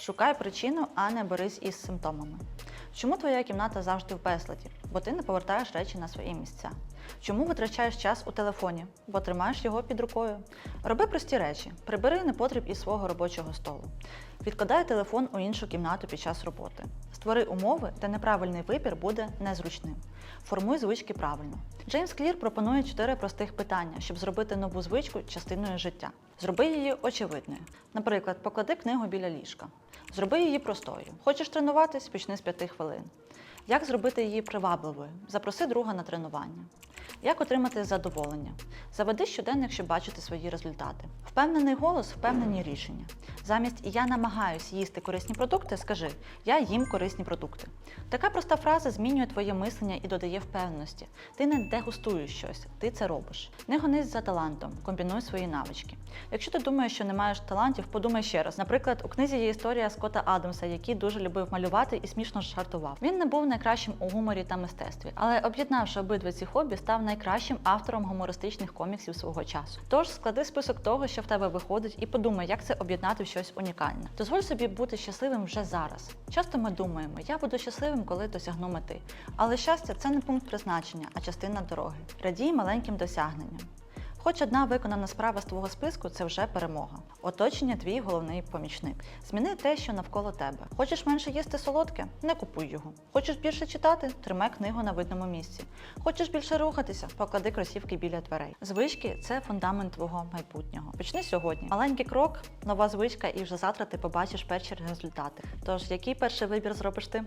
Шукай причину, а не борись із симптомами. Чому твоя кімната завжди в безладі? Бо ти не повертаєш речі на свої місця. Чому витрачаєш час у телефоні? Бо тримаєш його під рукою. Роби прості речі, прибери непотріб із свого робочого столу. Відкладай телефон у іншу кімнату під час роботи. Створи умови, де неправильний вибір буде незручним. Формуй звички правильно. Джеймс Клір пропонує чотири простих питання, щоб зробити нову звичку частиною життя. Зроби її очевидною. Наприклад, поклади книгу біля ліжка. Зроби її простою. Хочеш тренуватись, почни з 5 хвилин. Як зробити її привабливою? Запроси друга на тренування. Як отримати задоволення? Заведи щоденник, щоб бачити свої результати. Впевнений голос, впевнені рішення. Замість я намагаюсь їсти корисні продукти, скажи я їм корисні продукти. Така проста фраза змінює твоє мислення і додає впевненості. Ти не дегустуєш щось, ти це робиш. Не гонись за талантом, комбінуй свої навички. Якщо ти думаєш, що не маєш талантів, подумай ще раз. Наприклад, у книзі є історія Скотта Адамса, який дуже любив малювати і смішно жартував. Він не був найкращим у гуморі та мистецтві, але об'єднавши обидва ці хобі, став найкращим автором гумористичних коміксів свого часу. Тож склади список того, що в тебе виходить, і подумай, як це об'єднати в щось унікальне. Дозволь собі бути щасливим вже зараз. Часто ми думаємо, я буду щасливим, коли досягну мети. Але щастя це не пункт призначення, а частина дороги. Радій маленьким досягненням. Хоч одна виконана справа з твого списку це вже перемога. Оточення твій головний помічник. Зміни те, що навколо тебе. Хочеш менше їсти солодке? Не купуй його. Хочеш більше читати? Тримай книгу на видному місці. Хочеш більше рухатися? Поклади кросівки біля дверей. Звички це фундамент твого майбутнього. Почни сьогодні. Маленький крок, нова звичка, і вже завтра ти побачиш перші результати. Тож, який перший вибір зробиш ти?